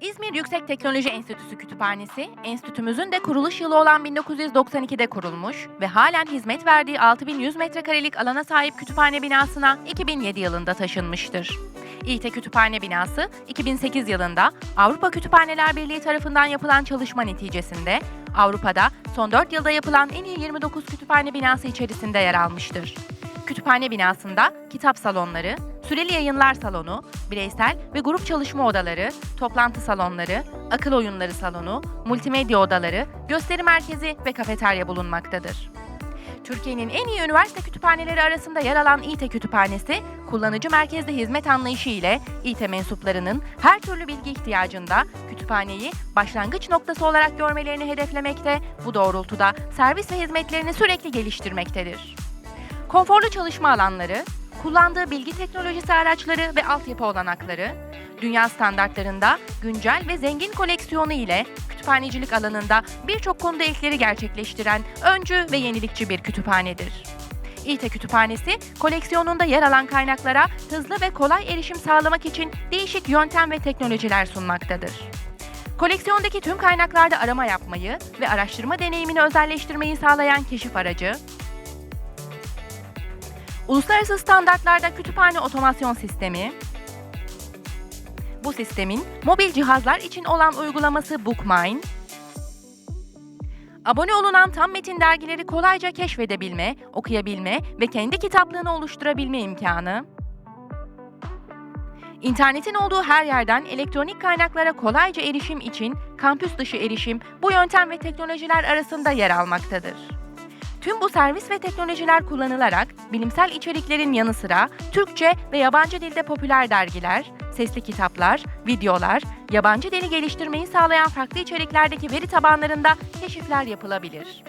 İzmir Yüksek Teknoloji Enstitüsü Kütüphanesi, enstitümüzün de kuruluş yılı olan 1992'de kurulmuş ve halen hizmet verdiği 6100 metrekarelik alana sahip kütüphane binasına 2007 yılında taşınmıştır. İİTE Kütüphane binası 2008 yılında Avrupa Kütüphaneler Birliği tarafından yapılan çalışma neticesinde Avrupa'da son 4 yılda yapılan en iyi 29 kütüphane binası içerisinde yer almıştır. Kütüphane binasında kitap salonları, süreli yayınlar salonu, bireysel ve grup çalışma odaları, toplantı salonları, akıl oyunları salonu, multimedya odaları, gösteri merkezi ve kafeterya bulunmaktadır. Türkiye'nin en iyi üniversite kütüphaneleri arasında yer alan İİTE Kütüphanesi, kullanıcı merkezli hizmet anlayışı ile İİTE mensuplarının her türlü bilgi ihtiyacında kütüphaneyi başlangıç noktası olarak görmelerini hedeflemekte, bu doğrultuda servis ve hizmetlerini sürekli geliştirmektedir. Konforlu çalışma alanları, kullandığı bilgi teknolojisi araçları ve altyapı olanakları, dünya standartlarında güncel ve zengin koleksiyonu ile kütüphanecilik alanında birçok konuda ilkleri gerçekleştiren öncü ve yenilikçi bir kütüphanedir. İİTE Kütüphanesi, koleksiyonunda yer alan kaynaklara hızlı ve kolay erişim sağlamak için değişik yöntem ve teknolojiler sunmaktadır. Koleksiyondaki tüm kaynaklarda arama yapmayı ve araştırma deneyimini özelleştirmeyi sağlayan keşif aracı, Uluslararası standartlarda kütüphane otomasyon sistemi, bu sistemin mobil cihazlar için olan uygulaması BookMine, abone olunan tam metin dergileri kolayca keşfedebilme, okuyabilme ve kendi kitaplığını oluşturabilme imkanı, İnternetin olduğu her yerden elektronik kaynaklara kolayca erişim için kampüs dışı erişim bu yöntem ve teknolojiler arasında yer almaktadır. Tüm bu servis ve teknolojiler kullanılarak bilimsel içeriklerin yanı sıra Türkçe ve yabancı dilde popüler dergiler, sesli kitaplar, videolar, yabancı dili geliştirmeyi sağlayan farklı içeriklerdeki veri tabanlarında keşifler yapılabilir.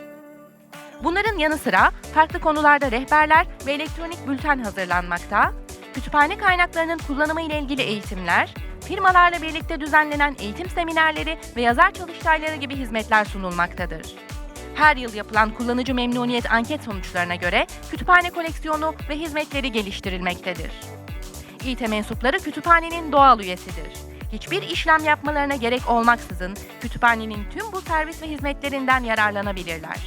Bunların yanı sıra farklı konularda rehberler ve elektronik bülten hazırlanmakta, kütüphane kaynaklarının kullanımı ile ilgili eğitimler, firmalarla birlikte düzenlenen eğitim seminerleri ve yazar çalıştayları gibi hizmetler sunulmaktadır. Her yıl yapılan kullanıcı memnuniyet anket sonuçlarına göre kütüphane koleksiyonu ve hizmetleri geliştirilmektedir. İİTE mensupları kütüphanenin doğal üyesidir. Hiçbir işlem yapmalarına gerek olmaksızın kütüphanenin tüm bu servis ve hizmetlerinden yararlanabilirler.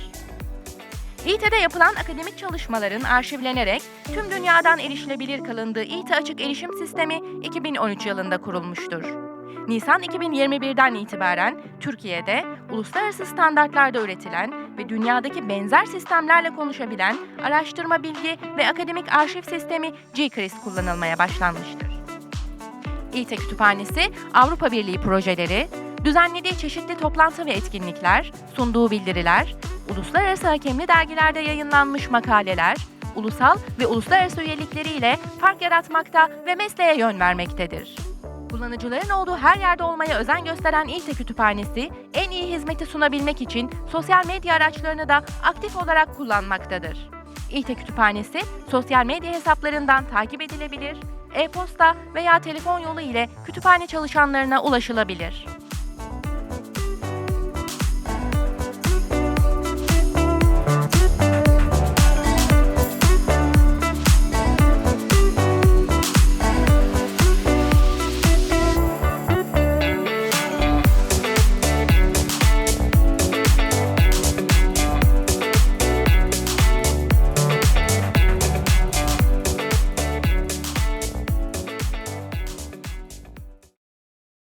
İİTE'de yapılan akademik çalışmaların arşivlenerek tüm dünyadan erişilebilir kılındığı İİTE Açık Erişim Sistemi 2013 yılında kurulmuştur. Nisan 2021'den itibaren Türkiye'de uluslararası standartlarda üretilen ve dünyadaki benzer sistemlerle konuşabilen araştırma bilgi ve akademik arşiv sistemi GCRIS kullanılmaya başlanmıştır. İİTE Kütüphanesi, Avrupa Birliği projeleri, düzenlediği çeşitli toplantı ve etkinlikler, sunduğu bildiriler, uluslararası hakemli dergilerde yayınlanmış makaleler, ulusal ve uluslararası üyelikleriyle fark yaratmakta ve mesleğe yön vermektedir. Kullanıcıların olduğu her yerde olmaya özen gösteren İİTE Kütüphanesi, en iyi hizmeti sunabilmek için sosyal medya araçlarını da aktif olarak kullanmaktadır. İİTE Kütüphanesi, sosyal medya hesaplarından takip edilebilir, e-posta veya telefon yolu ile kütüphane çalışanlarına ulaşılabilir.